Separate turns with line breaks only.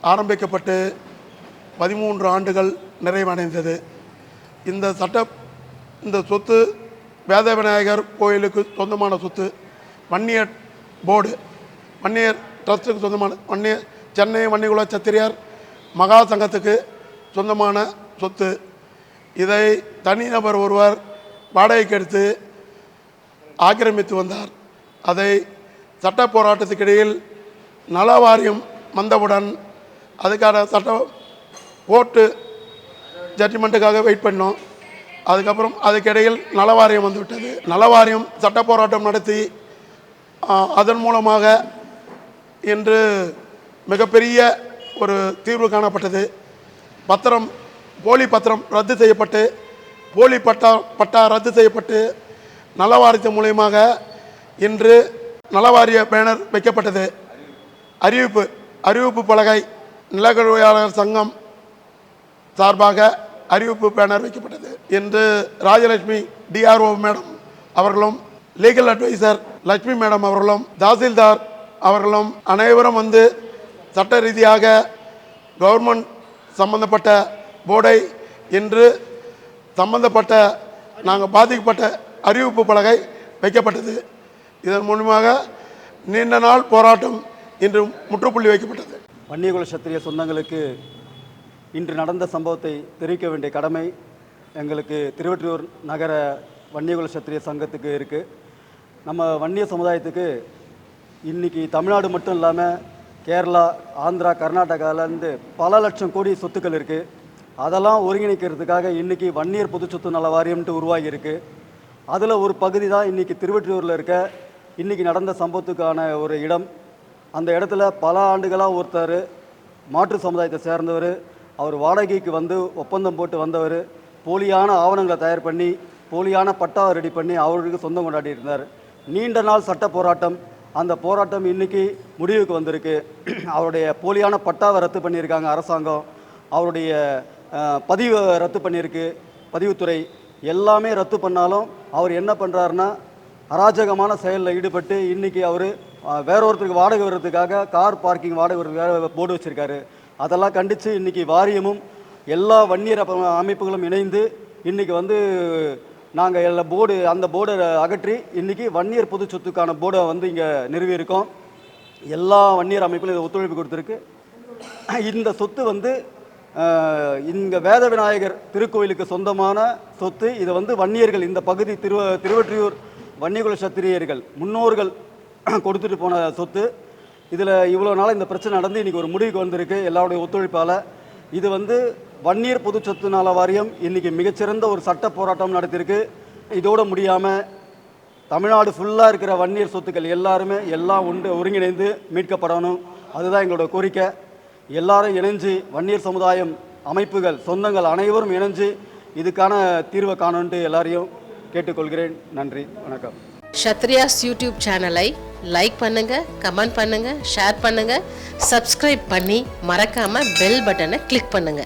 ஆரம்பிக்கப்பட்டு பதிமூன்று ஆண்டுகள் நிறைவடைந்தது. இந்த சட்ட இந்த சொத்து வேத விநாயகர் கோயிலுக்கு சொந்தமான சொத்து வன்னியர் போர்டு வன்னியர் ட்ரஸ்ட்டுக்கு சொந்தமான வன்னியர் சென்னை வன்னிகுல சத்திரியார் மகா சங்கத்துக்கு சொந்தமான சொத்து. இதை தனிநபர் ஒருவர் வாடகைக்கு எடுத்து ஆக்கிரமித்து வந்தார். அதை சட்ட போராட்டத்துக்கிடையில் நல வாரியம் வந்தவுடன் அதுக்கான சட்டம் ஓட்டு ஜட்ஜ்மெண்ட்டுக்காக வெயிட் பண்ணோம். அதுக்கப்புறம் அதுக்கிடையில் நலவாரியம் வந்துவிட்டது. நலவாரியம் சட்ட போராட்டம் நடத்தி அதன் மூலமாக இன்று மிகப்பெரிய ஒரு தீர்வு காணப்பட்டது. பத்திரம் போலி பத்திரம் ரத்து செய்யப்பட்டு போலி பட்டா பட்டா ரத்து செய்யப்பட்டு நலவாரியத்தின் மூலியமாக இன்று நலவாரிய பேனர் வைக்கப்பட்டது. அறிவிப்பு அறிவிப்பு பலகை நிலக்கழுவையாளர் சங்கம் சார்பாக அறிவிப்பு பேனர் வைக்கப்பட்டது. இன்று ராஜலட்சுமி டிஆர்ஓ மேடம் அவர்களும் லீகல் அட்வைசர் லட்சுமி மேடம் அவர்களும் தாசில்தார் அவர்களும் அனைவரும் வந்து சட்ட ரீதியாக கவர்மெண்ட் சம்பந்தப்பட்ட போர்டை இன்று சம்பந்தப்பட்ட நாங்கள் பாதிக்கப்பட்ட அறிவிப்பு பலகை வைக்கப்பட்டது. இதன் மூலமாக நீண்ட நாள் போராட்டம் இன்று முற்றுப்புள்ளி வைக்கப்பட்டது.
வன்னியகுல சத்திரிய சொந்தங்களுக்கு இன்று நடந்த சம்பவத்தை தெரிவிக்க வேண்டிய கடமை எங்களுக்கு திருவற்றியூர் நகர வன்னியகுல சத்திரிய சங்கத்துக்கு இருக்குது நம்ம வன்னிய சமுதாயத்துக்கு இன்றைக்கி தமிழ்நாடு மட்டும் இல்லாமல் கேரளா ஆந்திரா கர்நாடகாவிலேருந்து பல லட்சம் கோடி சொத்துக்கள் இருக்குது அதெல்லாம் ஒருங்கிணைக்கிறதுக்காக இன்றைக்கி வன்னியர் பொது சொத்து நல வாரியம்ட்டு உருவாகியிருக்கு அதில் ஒரு பகுதி தான் இன்றைக்கி திருவற்றியூரில் இருக்க இன்றைக்கி நடந்த சம்பவத்துக்கான ஒரு இடம். அந்த இடத்துல பல ஆண்டுகளாக ஒருத்தர் மாற்று சமுதாயத்தை சேர்ந்தவர் அவர் வாடகைக்கு வந்து ஒப்பந்தம் போட்டு வந்தவர் போலியான ஆவணங்களை தயார் பண்ணி போலியான பட்டாவை ரெடி பண்ணி அவருக்கு சொந்தம் கொண்டாடி இருந்தார். நீண்ட நாள் சட்ட போராட்டம். அந்த போராட்டம் இன்னைக்கு முடிவுக்கு வந்திருக்கு. அவருடைய போலியான பட்டாவை ரத்து பண்ணியிருக்காங்க அரசாங்கம். அவருடைய பதிவை ரத்து பண்ணியிருக்கு. பதிவுத்துறை எல்லாமே ரத்து பண்ணாலும் அவர் என்ன பண்ணுறாருன்னா அராஜகமான செயலில் ஈடுபட்டு இன்னைக்கு அவர் வேற ஒருத்தருக்கு வாடகை வர்றதுக்காக கார் பார்க்கிங் வாடகை வர்றதுக்காக போர்டு வச்சுருக்காரு. அதெல்லாம் கண்டித்து இன்றைக்கி வாரியமும் எல்லா வன்னியர் அப்ப- அமைப்புகளும் இணைந்து இன்னைக்கு வந்து நாங்கள் எல்லா போர்டு அந்த போர்டை அகற்றி இன்றைக்கி வன்னியர் பொது சொத்துக்கான போர்டை வந்து இங்கே நிறுவியிருக்கோம். எல்லா வன்னியர் அமைப்புகளும் இதை ஒத்துழைப்பு கொடுத்துருக்கு. இந்த சொத்து வந்து இங்கே வேத விநாயகர் திருக்கோயிலுக்கு சொந்தமான சொத்து. இதை வந்து வன்னியர்கள் இந்த பகுதி திருவ திருவற்றியூர் வன்னியகுல சத்திரியர்கள் முன்னோர்கள் கொடுத்துட்டு போன சொத்து. இதில் இவ்வளோ நாள் இந்த பிரச்சனை நடந்து இன்றைக்கி ஒரு முடிவுக்கு வந்திருக்கு. எல்லாருடைய ஒத்துழைப்பால். இது வந்து வன்னியர் பொது சொத்து நல வாரியம் இன்றைக்கி மிகச்சிறந்த ஒரு சட்ட போராட்டம் நடத்தியிருக்கு இதோட முடியாமல் தமிழ்நாடு ஃபுல்லாக இருக்கிற வன்னியர் சொத்துக்கள் எல்லாருமே எல்லாம் உண்டு ஒருங்கிணைந்து மீட்கப்படணும். அதுதான் எங்களோட கோரிக்கை. எல்லாரும் இணைஞ்சு வன்னியர் சமுதாயம் அமைப்புகள் சொந்தங்கள் அனைவரும் இணைஞ்சு இதுக்கான தீர்வை காணுன்ட்டு எல்லாரையும் கேட்டுக்கொள்கிறேன். நன்றி வணக்கம்.
ஷத்ரியாஸ் யூடியூப் சேனலை லைக் பண்ணுங்க கமெண்ட் பண்ணுங்க ஷேர் பண்ணுங்க சப்ஸ்கிரைப் பண்ணி மறக்காம பெல் பட்டனை கிளிக் பண்ணுங்க.